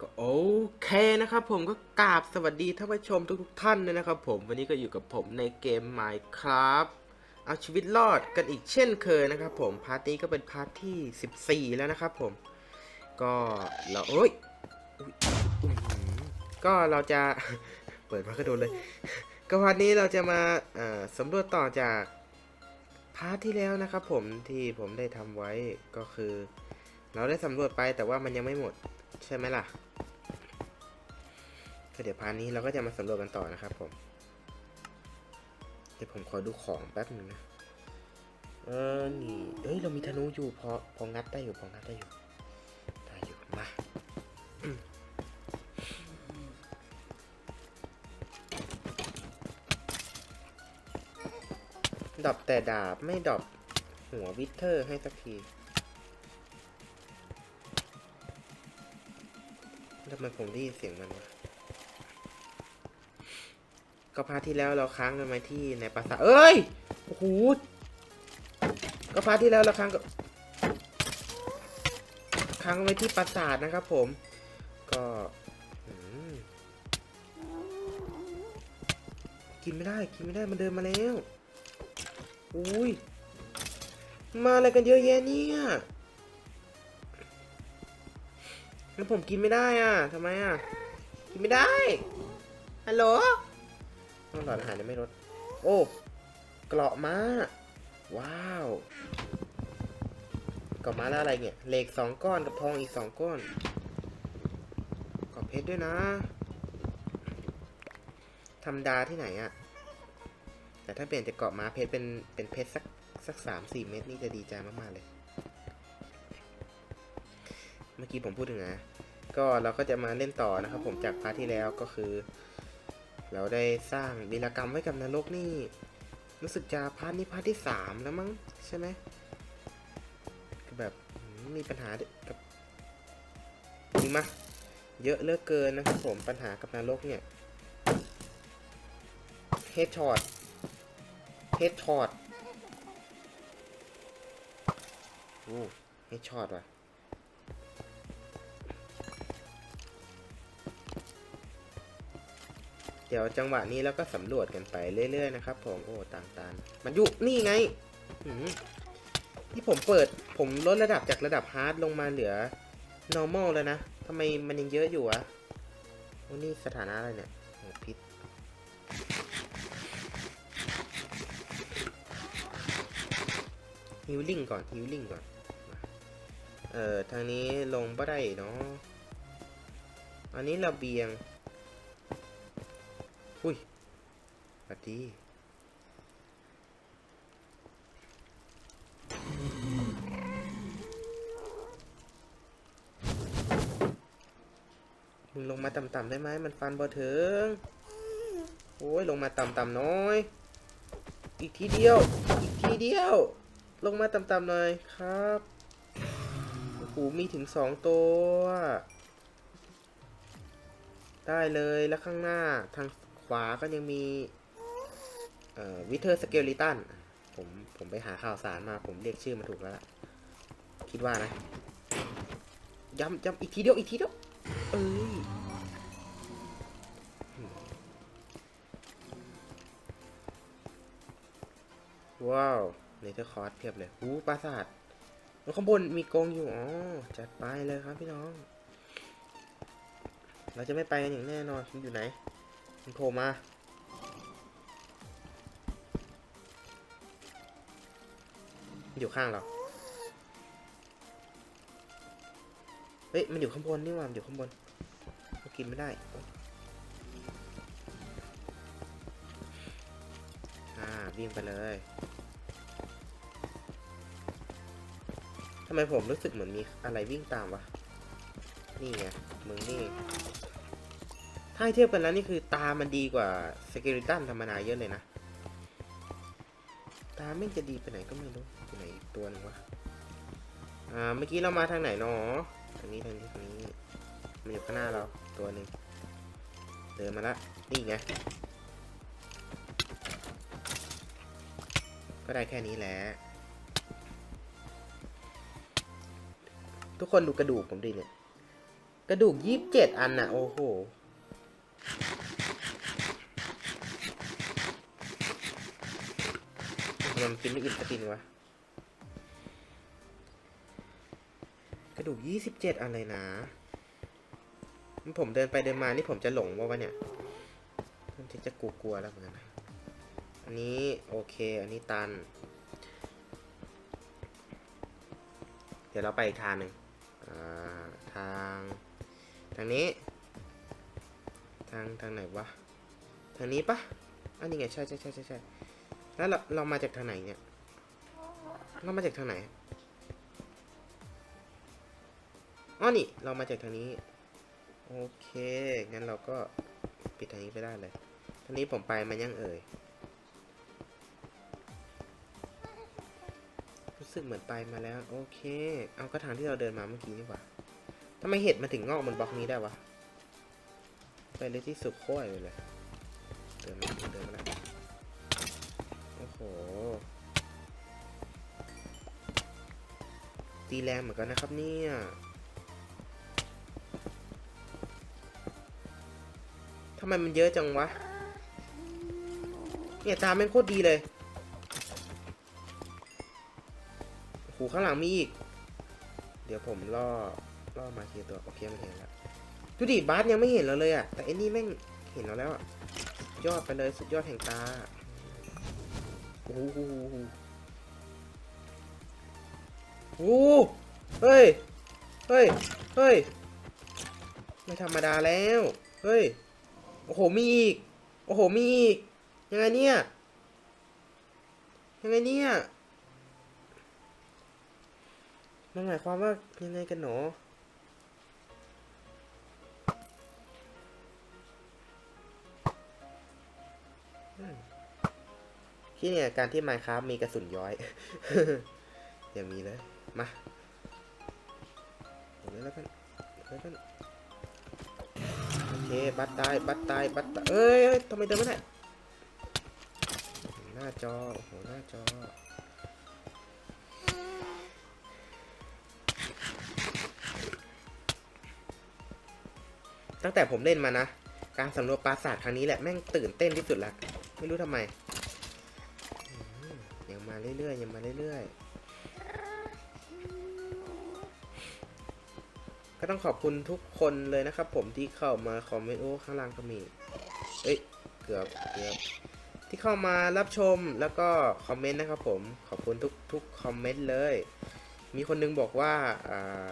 ก็โอเคนะครับผมก็กราบสวัสดีท่านผู้ชมทุกๆท่านเลยนะครับผมวันนี้ก็อยู่กับผมในเกม Minecraft เอาชีวิตรอดกันอีกเช่นเคยนะครับผมพาร์ทนี้ก็เป็นพาร์ทที่ 14 แล้วนะครับผมก็เราโอ้ยก็เราจะเปิดมาก็โดนเลย ก็พาร์ทนี้เราจะมาสำรวจต่อจากพาร์ทที่แล้วนะครับผมที่ผมได้ทำไว้ก็คือ เราได้สำรวจไปแต่ว่ามันยังไม่หมดใช่ไหมล่ะ ก็เดี๋ยวพาร์ทนี้เราก็จะมาสำรวจกันต่อนะครับผม เดี๋ยวผมขอดูของแป๊บหนึงนะ เออ นี่เอ้ย เรามีธนูอยู่พอพองัดได้อยู่พองัดได้อยู่ได้อยู่ มาดรอปแต่ดาบไม่ดรอปหัววิเทอร์ให้สักทีทำไมผมได้ยินเสียงมันวะ ก็พาที่แล้วเราค้างกันไว้ที่ในปราสาทเอ้ยโอ้โหก็พาที่แล้วเราค้างกับค้างกันไว้ที่ปราสาทนะครับ ผม ก็กินไม่ได้กินไม่ได้มันเดินมาแล้วอุ้ยมาอะไรกันเยอะแยะเนี่ยแล้วผมกินไม่ได้อะทำไมอะ กินไม่ได้ฮัลโหล ต้องหลอดอาหารยังไม่ลด โอ้ เกราะม้า ว้าว เกราะม้าแล้วอะไรเนี่ย เหล็กสองก้อนกับทองอีกสองก้อนเกราะเพชรด้วยนะธรรมดาที่ไหนอะแต่ถ้าเปลี่ยนจากเกราะม้าเพชรเป็นเป็นเพชรสักสักสามสี่เม็ดนี่จะดีใจมากๆเลย เมื่อกี้ผมพูดถึงนะ ก็เราก็จะมาเล่นต่อนะครับผมจากพาร์ทที่แล้วก็คือ เราได้สร้างวีรกรรมไว้กับนรกนี่ รู้สึกจะพาร์ทนี้พาร์ทที่สามแล้วมั้งใช่ไหมแบบมมีปัญหากับจริงมะเยอะเลือกเกินนะครับผมปัญหากับนรกเนี่ยเฮดช็อตเฮดช็อตโอ้เฮดช็อตว่ะ ดี๋ยวจังหวะนี้แล้วก็สำรวจกันไปเรื่อยๆนะครับผมโอ้ต่างๆมันอยู่นี่ไงที่ผมเปิดผมลดระดับจากระดับฮาร์ดลงมาเหลือ normal แล้วนะทำไมมันยังเยอะอยู่อะโอ้นี่สถานะอะไรเนี่ยโอ้พิษฮิลลิ่งก่อนฮิลลิ่งก่อน เอ่อ ทางนี้ลงบ่ได้เนาะอันนี้ระเบียง ดีมึงลงมาต่ำๆได้ไหมมันฟันบ่ถึง โอ้ยลงมาต่ำๆน้อย อีกทีเดียว อีกทีเดียว ลงมาต่ำๆหน่อยครับ โอ้โห มีถึงสองตัว ได้เลย แล้วข้างหน้าทางขวาก็ยังมี เอ่อวิเทอร์สเกลิตันผมผมไปหาข่าวสารมา ผมเรียกชื่อมาถูกแล้วล่ะ คิดว่านะ ย้ำย้ำอีกทีเดียวอีกทีเดียว เอ้ยว้าวเนเธอร์คอร์สเพียบเลยอู้ปราสาทแล้วข้างบนมีกรงอยู่ อ๋อ จัดไปเลยครับพี่น้อง เราจะไม่ไปกันอย่างแน่นอนมันอยู่ไหน มันโผล่มา มันอยู่ข้างเรา เฮ้ย มันอยู่ข้างบนนี่หว่ามันอยู่ข้างบนเรากินไม่ได้อ่าวิ่งไปเลยทำไมผมรู้สึกเหมือนมีอะไรวิ่งตามวะ นี่ไง มึงนี่ ถ้าเทียบกันแล้วนี่คือตามันดีกว่าสเกลิตันธรรมดาเยอะเลยนะ ตาไม่งจะดีไปไหนก็ไม่รู้ ไหนอีกตัวหนึงวะ อ่า เมื่อกี้เรามาทางไหนเนาะทางนี้ทางนี้ทางนี้ มันอยู่ข้างหน้าเราตัวหนึ่งเดินมาละ นี่ไง ก็ได้แค่นี้แหละ ทุกคนดูกระดูกผมดิเนี่ย กระดูกยี่สิบเจ็ดอันน่ะ โอ้โหมันกินไม่อิ่มสักทีนึงวะ ดูกยี่สิบเจ็ดอันเลยนะ ผมเดินไปเดินมานี่ผมจะหลงว่าวะเนี่ยมันจะกลัวๆแล้วเหมือนกันะอันนี้โอเค อันนี้ตัน เดี๋ยวเราไปอีกทางหนึ่งทางทางนี้ ทางทางไหนวะ ทางนี้ปะอันนี้ไงใช่ใช่ใช่ใช่ใช่แล้วเราเรามาจากทางไหนเนี่ย เรามาจากทางไหน อ๋อนี่เรามาจากทางนี้ โอเคงั้นเราก็ปิดทางนี้ไปได้เลยทางนี้ผมไปมันยังเอ่ยรู้สึกเหมือนไปมาแล้ว โอเค เอาก็ทางที่เราเดินมาเมื่อกี้นี่หว่าทำไมเห็ดมาถึงงอกบนบล็อกนี้ได้วะไปเลยที่สุดโค้ยไปเลยเดินมาเดินมาแล้วโอ้โหตีแรงเหมือนกันนะครับเนี่ยำไมมันเยอะจังวะ เนี่ยตาแม่งโคตรดีเลยโอ้โหข้างหลังมีอีก เดี๋ยวผมล่อ ล่อมาทีตัว โอเคมันเห็นแล้ว ดูดิบาสยังไม่เห็นเราเลยอะแต่ไอ้นี่แม่งเห็นเราแล้วอะสุดยอดไปเลยสุดยอดแห่งตา โอ้โหโอ้โหเฮ้ย เฮ้ย เฮ้ย ไม่ธรรมดาแล้ว เฮ้ย โอ้โหมีอีก โอ้โหมีอีก ยังไงเนี่ย ยังไงเนี่ย มันหมายความว่ายังไงกันหนอที่เนี่ยการที่ Minecraft มีกระสุนย้อย อย่างมีเลย มาเอาเลยแล้วกันแล้วกัน เค บัตรตาย บัตรตาย บัตรตายเอ้ยทำไมเดินไม่ได้ หน้าจอ โอ้โห หน้าจอ ตั้งแต่ผมเล่นมานะ การสำรวจปราสาทครั้งนี้แหละ แม่งตื่นเต้นที่สุดละ ไม่รู้ทำไม ยังมาเรื่อยๆ ยังมาเรื่อยๆ ก็ต้องขอบคุณทุกคนเลยนะครับผมที่เข้ามาคอมเมนต์โอ้ข้างล่างก็มี เอ้ย เกือบเกือบที่เข้ามารับชมแล้วก็คอมเมนต์นะครับผมขอบคุณทุกทุกคอมเมนต์เลย มีคนนึงบอกว่าอ่า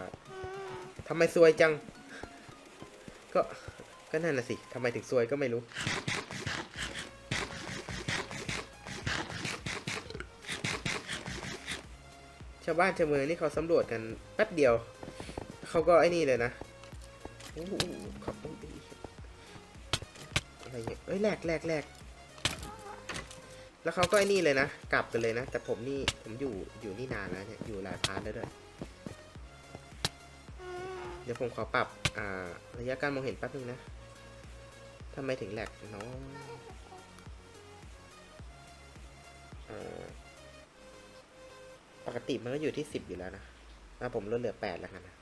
ทำไมซวยจัง ก็ก็นั่นน่ะสิทำไมถึงซวยก็ไม่รู้ชาวบ้านชาวเมืองนี่เขาสำรวจกันแป๊บเดียว เขาก็ไอ้นี่เลยนะโอ้โหขาโอ้ยอะไรเนี่ยเอ้ยแหลกแหลกแหลกแล้วเขาก็ไอ้นี่เลยนะ กลับกันเลยนะ แต่ผมนี่ผมอยู่อยู่นี่นานแล้วเนี่ย อยู่หลายพาร์ทแล้วด้วย เดี๋ยวผมขอปรับ อ่า ระยะการมองเห็นแป๊บนึงนะทำไมถึงแหลกเนาะเอ่อปกติมันก็อยู่ที่สิบอยู่แล้วนะอ่ผมลดเหลือแปดแล้วกันนะ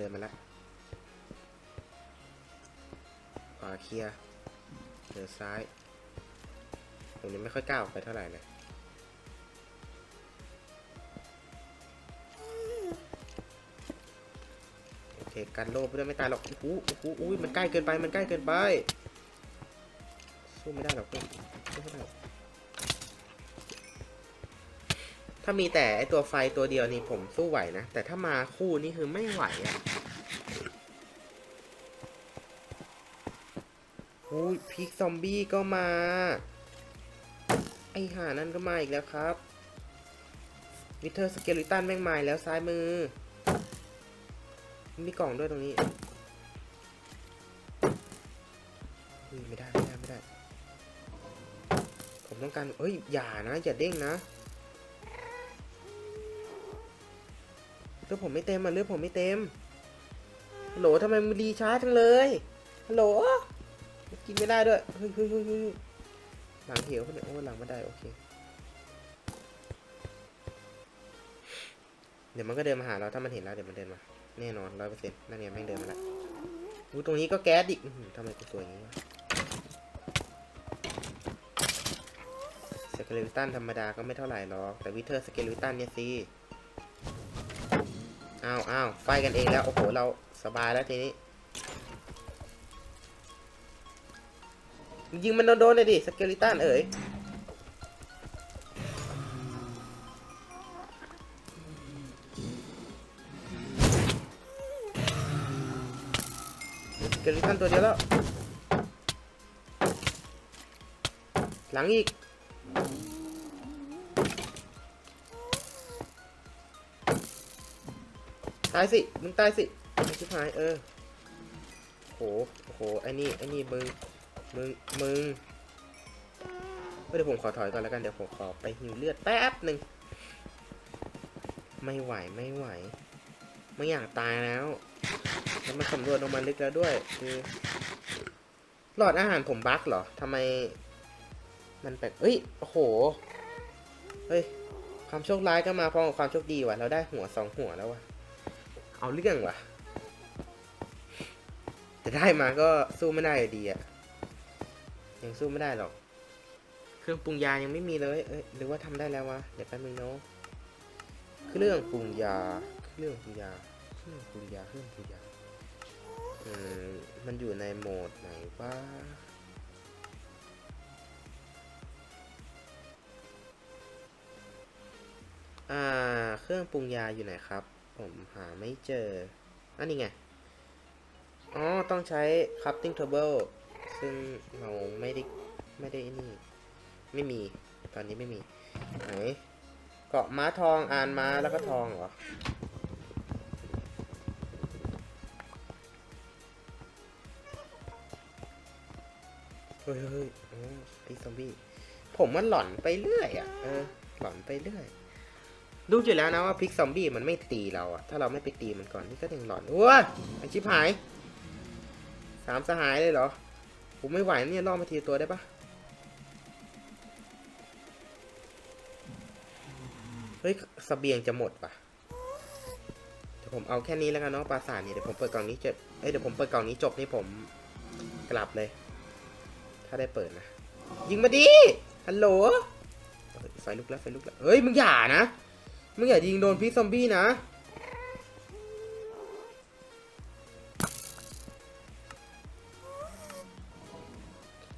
เดินมาและขวาเคลียร์เดินซ้ายผมยังไม่ค่อยก้าออกไปเท่าไหร่เลยโอเคกันโลภด้วยไม่ตายหรอกโอ้โหโอ้โหอุ้ยมันใกล้เกินไปมันใกล้เกินไปสู้ไม่ได้หรอกเพื่อนสู้ไม่ได้ามีแต่ไอตัวไฟตัวเดียวนี่ผมสู้ไหวนะ แต่ถ้ามาคู่นี่คือไม่ไหวอะ่ะอุ้ยพิกซอมบี้ก็มา ไอห่านั่นก็มาอีกแล้วครับวิเทอร์สเกลิตันแม่งมาแล้วซ้ายมือ มีกล่องด้วยตรงนี้ไม่ได้ไม่ได้ไม่ได้ ผมต้องการเอ้ย อย่านะ อย่าเด้งนะ ลือดผมไม่เต็มอะเลือดผมไม่เต็มฮัลโหลทำไมมันรีช้าจังเลยฮัลโหลกินไม่ได้ด้วยเฮ้ยเฮ้ยเฮ้ยหลังเหวเนี่ยโอ้หลังไม่ได้โอเคเดี๋ยวมันก็เดินมาหาเราถ้ามันเห็นเราเดี๋ยวมันเดินมาแน่นอนร้อยเปอร์เซ็นต์นั่นไงแม่งเดินมาแล้วอู้ตรงนี้ก็แก๊สอีกทำไมกูสวยอย่างนี้สเกเลตันธรรมดาก็ไม่เท่าไหร่หรอกแต่วิเทอร์สเกเลตันเนี่ยสิ อ้าวอ้าวไฟกันเองแล้ว โอ้โห เราสบายแล้วทีนี้ยิงมันโดนเลยดิ สเกลิตันเอ๋ยสเกลิตันตัวเดียวแล้ว หลังอีกายสิ มึงตายสิไอ้ชิบหาย เออโหโอ้โหไอ้นี่ไอ้นี่มึง มึง มึงเอ้ยเดี๋ยวผมขอถอยก่อนแล้วกัน เดี๋ยวผมขอไปหิวเลือดแป๊บหนึ่ง ไม่ไหว ไม่ไหว ไม่อยากตายแล้ว แล้วมันสำรวจลงมาลึกแล้วด้วย คือหลอดอาหารผมบั๊กเหรอทำไม มันแปลกเอ้ย โอ้โห เฮ้ย ความโชคร้ายก็มาพร้อมกับความโชคดีว่ะ เราได้หัวสองหัวแล้วว่ะ เอาเรื่องว่ะ แต่ได้มาก็สู้ไม่ได้อยู่ดีอะยังสู้ไม่ได้หรอก เครื่องปรุงยายังไม่มีเลย เอ้ยหรือว่าทำได้แล้ววะ เดี๋ยวแป๊บนึงเนาะเครื่องปรุงยา เครื่องปรุงยา เครื่องปรุงยา เครื่องปรุงยาอืมมันอยู่ในโหมดไหนวะอ่า เครื่องปรุงยาอยู่ไหนครับ ผมหาไม่เจอ อันนี้ไง อ๋อ ต้องใช้ crafting table ซึ่งเราไม่ได้ไม่ได้นี่ ไม่มี ตอนนี้ไม่มี ไหน เกาะม้าทอง อ่านม้าแล้วก็ทองเหรอ เฮ้ยเฮ้ยโอ้ไอ้ซอมบี้ ผมมันหล่อนไปเรื่อยอะ เออ หล่อนไปเรื่อย รู้อยู่แล้วนะว่าพิกซอมบี้มันไม่ตีเราอะถ้าเราไม่ไปตีมันก่อนนี่ก็ยังหลอนว้าไอชิบหายสามสหายเลยเหรอ ผมไม่ไหวเนี่ยล่อมาทีตัวได้ปะเฮ้ยสเสบียงจะหมดปะเดี๋ยวผมเอาแค่นี้แล้วกันเนาะปราสาทเนี่ยเดี๋ยวผมเปิดกล่องนี้จบเอ้ยเดี๋ยวผมเปิดกล่องนี้จบนี่ผมกลับเลย ถ้าได้เปิดนะ ยิงมาดิฮัลโหลไฟลุกแล้วไฟลุกแล้วเฮ้ยมึงอย่านะ มึงอย่ายิงโดนพี่ซอมบี้นะ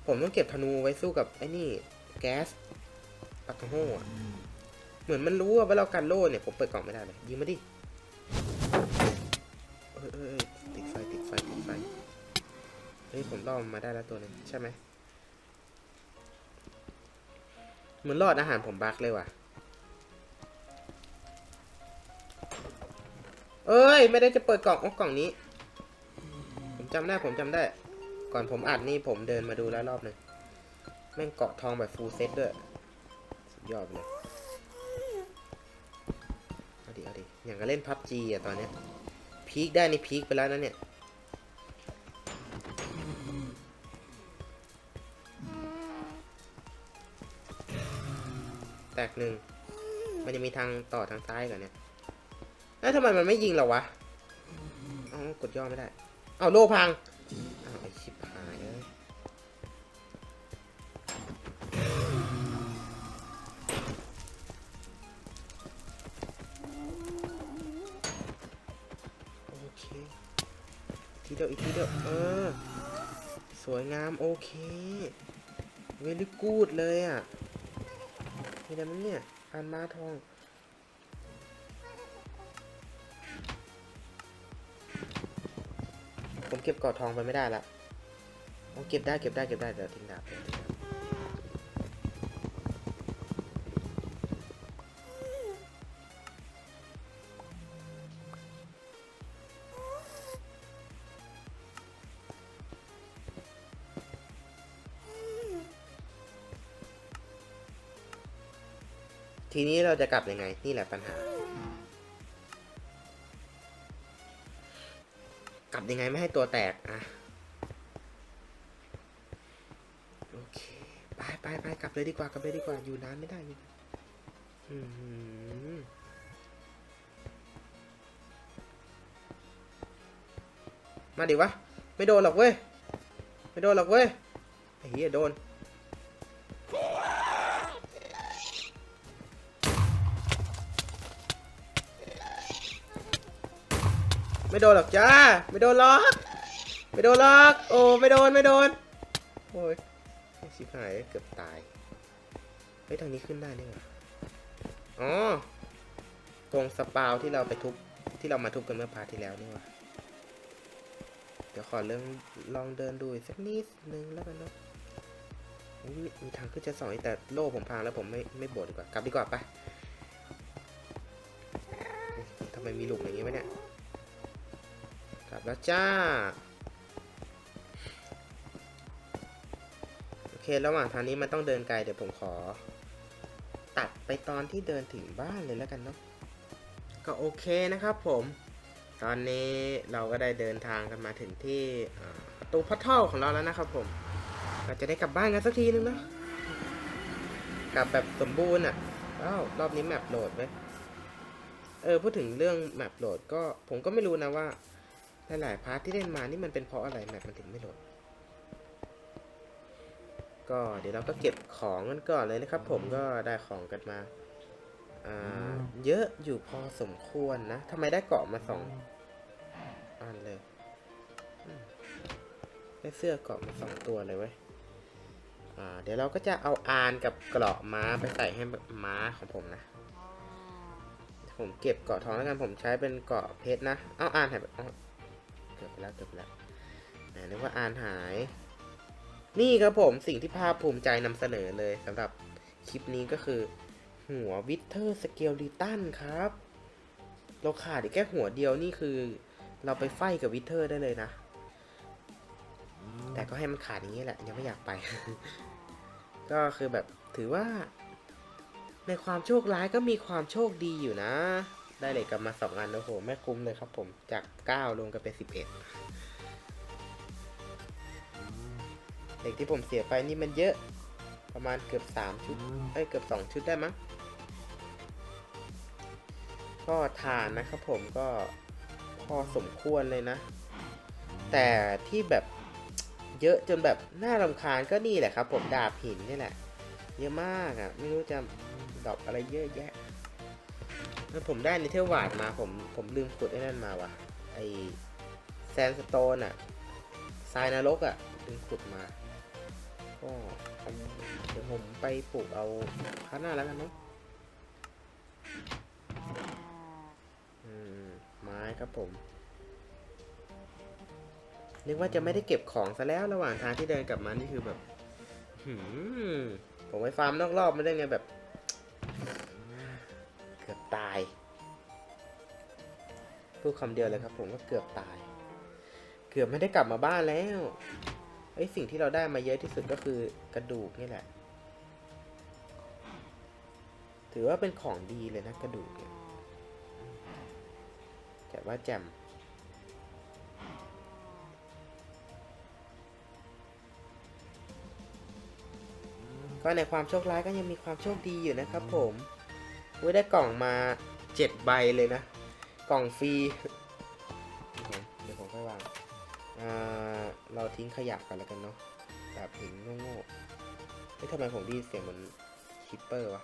ผมต้องเก็บธนูไว้สู้กับไอ้นี่ แก๊สปักโฮ่อะเหมือนมันรู้ว่าเรากันโล่เนี่ย ผมเปิดกล่องไม่ได้เลย ยิงมาดิเอ้ยเอ้ยเอ้ยติดไฟติดไฟติดไฟ เฮ้ย ผมล่อมมาได้แล้วตัวนึงใช่ไหมเหมือนรอดอาหารผมบักเลยว่ะ เอ้ย ไม่ได้จะเปิดกล่องอ๋อกล่องนี้ ผมจำได้ผมจำได้ ก่อนผมอัดนี่ผมเดินมาดูแล้วรอบหนึ่งแม่งเกาะทองแบบฟูลเซ็ตด้วยสุดยอดเลยเอาดิเอาดิอย่างกับเล่นพับจีอะตอนเนี้ยพีคได้นี่พีคไปแล้วนะเนี่ยแตกหนึ่งมันจะมีทางต่อทางซ้ายก่อนเนี่ย แล้วทำไมมันไม่ยิงเราวะเอากดย่อไม่ได้ เอาโลพังอ้าไอชิบหายเลยโอเค ทีเดียวอีกทีเดียวเออ สวยงามโอเค เวลิกูดเลยอะมีอะไรมั้งเนี่ยอันมาทอง เก็บกอดทองไปไม่ได้ละผมเก็บได้เก็บได้เก็บได้เดี๋ยวทิ้งดาบเดี๋ยวทิ้งดาบทีนี้เราจะกลับยังไง นี่แหละปัญหา บยังไงไม่ให้ตัวแตกอะโอเคไปไปไปกลับเลยดีกว่ากลับเลยดีกว่าอยู่นานไม่ได้อยู่อืมมาดิวะ ไม่โดนหรอกเว้ย ไม่โดนหรอกเว้ยไอ้เหี้ยโดน ไม่โดนหรอกจ้า ไม่โดนหรอก ไม่โดนหรอก โอ้ ไม่โดน ไม่โดน โอ้ยชิบหายเกือบตาย เฮ้ย ทางนี้ขึ้นได้นี่หว่าอ๋อ ตรงสปาวที่เราไปทุบ ที่เรามาทุบกันเมื่อพาที่แล้วนี่หว่า เดี๋ยวขอเรื่องลองเดินดูสักนิดนึงแล้วกันเนาะมีมีทางขึ้นชั้นสองแต่โล่ผมพังแล้วผมไม่ไม่บดดีกว่ากลับดีกว่าไปเอ๊ะทำไมมีหลุมอย่างงี้วะเนี่ย กลับแล้วจ้า โอเค ระหว่างทางนี้มันต้องเดินไกล เดี๋ยวผมขอ ตัดไปตอนที่เดินถึงบ้านเลยแล้วกันเนาะ ก็โอเคนะครับผม ตอนนี้เราก็ได้เดินทางกันมาถึงที่ประตูพัทเทิลของเราแล้วนะครับผมเราจะได้กลับบ้านกันสักทีนึงนะกลับแบบสมบูรณ์อะอ้าวรอบนี้แมปโหลดไหมเออ พูดถึงเรื่องแมปโหลดก็ผมก็ไม่รู้นะว่า หลายๆพาร์ทที่เล่นมานี่มันเป็นเพราะอะไรแมปมันถึงไม่โหลด ก็เดี๋ยวเราก็เก็บของกันก่อนเลยนะครับผมก็ได้ของกันมาเยอะอยู่พอสมควรนะทำไมได้เกาะมาสองอันเลยได้เสื้อเกาะมาสองตัวเลยเว้ยเดี๋ยวเราก็จะเอาอานกับเกราะม้าไปใส่ให้ม้าของผมนะ ผมเก็บเกาะทองแล้วกันผมใช้เป็นเกาะเพชรนะ เอาอานหายไป เอาเกือบไปแล้วเกือบไปแล้วไหนนึกว่าอานหาย นี่ครับผมสิ่งที่ภาคภูมิใจนำเสนอเลยสำหรับคลิปนี้ก็คือ หัววิเทอร์สเกลลิตันครับ เราขาดอีกแค่หัวเดียวนี่คือ เราไปไฟกับวิเทอร์ได้เลยนะ แต่ก็ให้มันขาดอย่างนี้แหละ ยังไม่อยากไป ก็คือแบบถือว่า ในความโชคร้ายก็มีความโชคดีอยู่นะ ได้เหล็กกลับมาสองอันโอ้โหไม่คุ้มเลยครับผมจากเก้าลงกันเป็นสิบเอ็ดเหล็กที่ผมเสียไปนี่มันเยอะประมาณเกือบสามชุดเอ้ยเกือบสองชุดได้มั้งก็ทานนะครับผมก็พอสมควรเลยนะ แต่ที่แบบเยอะจนแบบน่ารำคาญก็นี่แหละครับ ผมดาบหินนี่แหละ เยอะมากอะ่ะ ไม่รู้จะดอกอะไรเยอะแยะ แล้วผมได้ในเทววาดมาผมผมลืมขุดไอ้นั่นมาวะไอแซนสโตนอะทรายนรกอะลืมขุดมาก็ผมเดี๋ยวผมไปปลูกเอาข้างหน้าแล้วกันเนาะอืมไม้ครับผมนึกว่าจะไม่ได้เก็บของซะแล้วระหว่างทางที่เดินกลับมานี่คือแบบ หืมผมไปฟาร์มนอกรอบไม่ได้ไงแบบ ตาย พูดคำเดียวเลยครับผมก็เกือบตาย เกือบไม่ได้กลับมาบ้านแล้วไอ้ยสิ่งที่เราได้มาเยอะที่สุดก็คือกระดูกนี่แหละ ถือว่าเป็นของดีเลยนะกระดูกเนี่ยแต่ว่าแจ่มก็ในความโชคร้ายก็ยังมีความโชคดีอยู่นะครับผม อุ้ยได้กล่องมาเจ็ดใบเลยนะ กล่องฟรี เดี๋ยวผมค่อยวางเราทิ้งขยะกันแล้วกันเนาะแบบหินโง่ๆเฮ้ยทำไมผมได้เสียงเหมือนคิปเปอร์วะ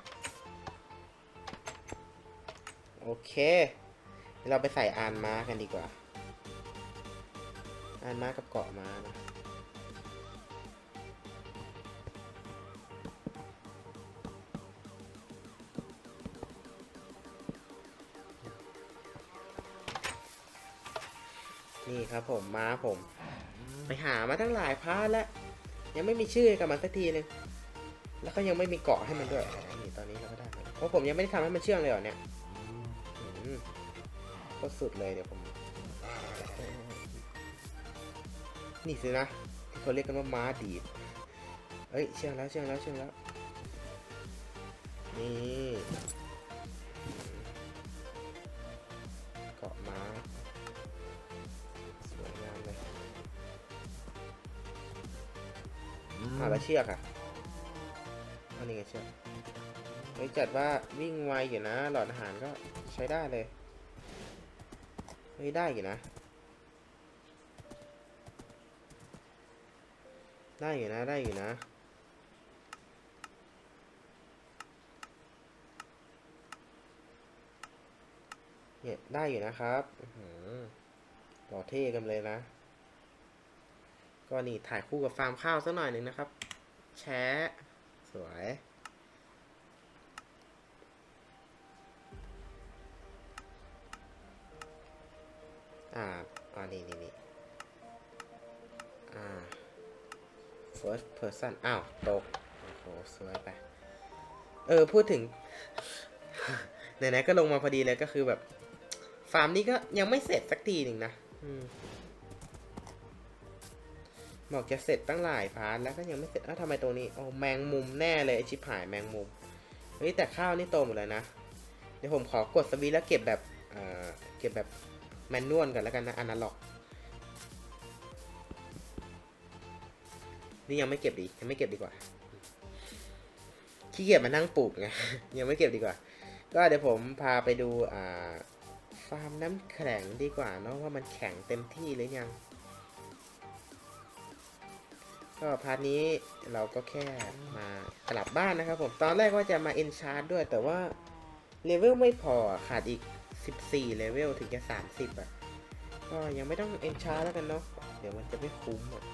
โอเคเดี๋ยวเราไปใส่อานม้ากันดีกว่า อานม้ากับเกาะม้านะ นี่ครับผมม้าผม ไปหามาทั้งหลายพาร์ทแล้ว ยังไม่มีชื่อกับมันสักทีนึงแล้วก็ยังไม่มีเกาะให้มันด้วยนี่ตอนนี้เราก็ได้เพราะผมยังไม่ได้ทำให้มันเชื่องเลยเหรอเนี่ยก็สุดเลยเดี๋ยวผม นี่สินะที่เขาเรียกกันว่าม้าดีดเอ้ยเชื่องแล้วเชื่องแล้วเชื่องแล้วนี่ ชือกอะไงเชียวเฮ้จัดว่าวิ่งไวอยู่นะ หลอดอาหารก็ใช้ได้เลยเฮ้ยได้อยู่นะ ได้อยู่นะได้อยู่นะเนี่ยได้อยู่นะครับอื้อหือหล่อเท่กันเลยนะ ก็นี่ถ่ายคู่กับฟาร์มข้าวสักหน่อยหนึ่งนะครับ แชะสวย อ่าอ่านี่นี่นี่อ่า first person อ้าว ตก โอ้โห สวยไป เออ พูดถึง ไหนๆ ก็ลงมาพอดีเลยก็คือแบบ ฟาร์มนี้ก็ยังไม่เสร็จสักทีหนึ่งนะ อืม บอกจะเสร็จตั้งหลายพาร์ทแล้วก็ยังไม่เสร็จอ้าวทำไมตรงนี้โอ้แมงมุมแน่เลยไอชิบหายแมงมุมเฮ้ยแต่ข้าวนี่โตหมดแล้วนะ เดี๋ยวผมขอกดสวีแล้วเก็บแบบเอ่อเก็บแบบแมนนวลกันแล้วกันนะอนาล็อก นี่ยังไม่เก็บดียังไม่เก็บดีกว่าขี้เกียจมานั่งปลูกไงยังไม่เก็บดีกว่า ก็เดี๋ยวผมพาไปดูอ่าฟาร์มน้ำแข็งดีกว่าเนาะว่ามันแข็งเต็มที่หรือยัง ก็พาร์ทนี้เราก็แค่มากลับบ้านนะครับผม ตอนแรกว่าจะมาเอนชาร์ดด้วย แต่ว่าเลเวลไม่พอขาดอีก 14เลเวลถึงจะ 30 อะ ก็ยังไม่ต้องเอนชาร์แล้วกันเนาะเดี๋ยวมันจะไม่คุ้มอะ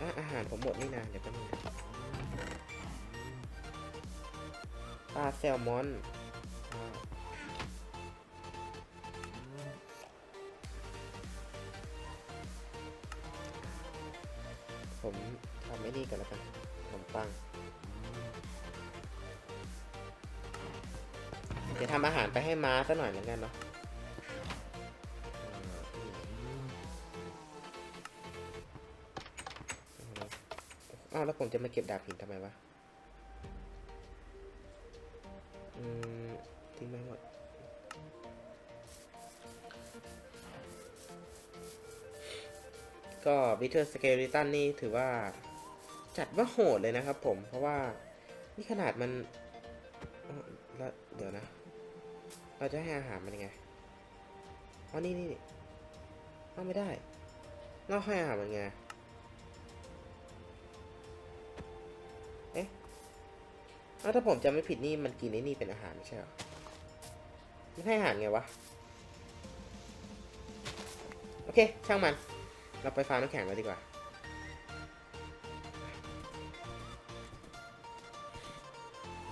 อะอาหารผมหมดนี่นะเดี๋ยวก็มีงนปลาแซลมอน ม้าซะหน่อยแล้วกันเนาะอ้าวแล้วผมจะมาเก็บดาบหินทำไมวะ อืมทิ้งไปหมดก็บิเทอร์สเกลิตันนี่ถือว่าจัดว่าโหดเลยนะครับผม เพราะว่านี่ขนาดมัน แล้วเดี๋ยวนะ เราจะให้อาหารมันยังไงอ๋อนี่นี่นี่เอาไม่ได้ เราให้อาหารมันไง เอ๊ะถ้าผมจำไม่ผิดนี่มันกินไอ้นี่เป็นอาหารไม่ใช่หรอมันให้อาหารไงวะ โอเค ช่างมัน เราไปฟาร์มน้ำแข็งแล้วดีกว่า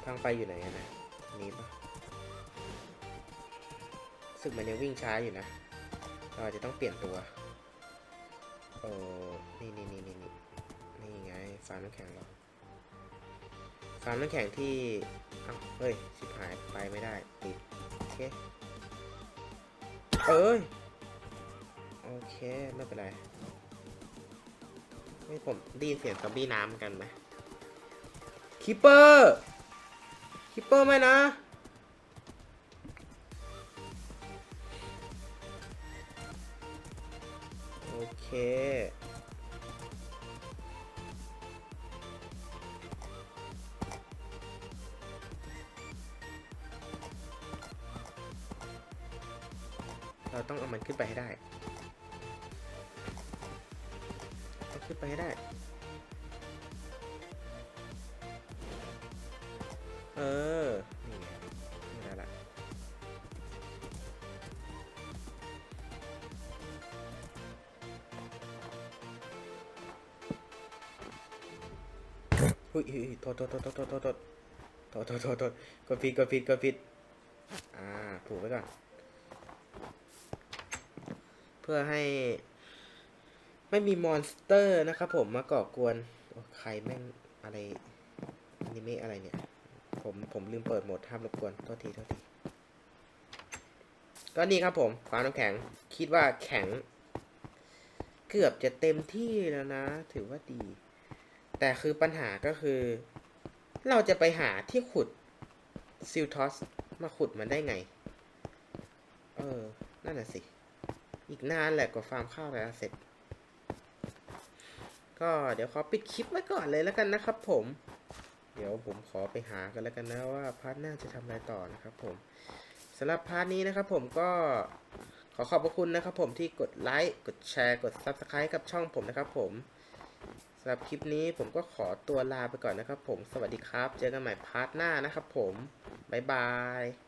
ทางไปอยู่ไหนนะ นี้ปะ สึกมันยังวิ่งช้าอยู่นะ เราอาจจะต้องเปลี่ยนตัว โอ้ นี่นี่นี่นี่นี่นี่ไงฟาร์มน้ำแข็งเราฟาร์มน้ำแข็งที่เอ้าเฮ้ยชิบหาย ไปไม่ได้ ติด โอเค เอ้ย โอเค ไม่เป็นไรไม่ผมได้ยินเสียงซอมบี้น้ำกันไหมคิปเปอร์ คิปเปอร์ไหมนะ เออ นี่ไงนี่ได้ละหุ้ยเฮ้ยเฮ้ยโทษโทษโทษโทษโทษโทษโทษโทษโทษโทษโทษกดผิดกดผิดกดผิดอ่า ถูกไว้ก่อน เพื่อให้ ไม่มีมอนสเตอร์นะครับผมมาก่อกวนโอ้ใครแม่งอะไรอนิเมะอะไรเนี่ย ผมผมลืมเปิดโหมดห้ามรบกวนโทษทีโทษทีก็นี่ครับผมฟ้าน้ำแข็งคิดว่าแข็ง เกือบจะเต็มที่แล้วนะ ถือว่าดี แต่คือปัญหาก็คือ เราจะไปหาที่ขุดซิลทอสมาขุดมันได้ไง เออ นั่นน่ะสิ อีกนานแหละกว่าฟาร์มข้าวแล้วเสร็จ ก็เดี๋ยวขอปิดคลิปไว้ก่อนเลยแล้วกันนะครับผม เดี๋ยวผมขอไปหากันแล้วกันนะว่าพาร์ทหน้าจะทำอะไรต่อนะครับผมสำหรับพาร์ทนี้นะครับผมก็ขอขอบพระคุณนะครับผมที่กดไลค์กดแชร์กด Subscribe กับช่องผมนะครับผมสำหรับคลิปนี้ผมก็ขอตัวลาไปก่อนนะครับผมสวัสดีครับ เจอกันใหม่พาร์ทหน้านะครับผมบ๊ายบาย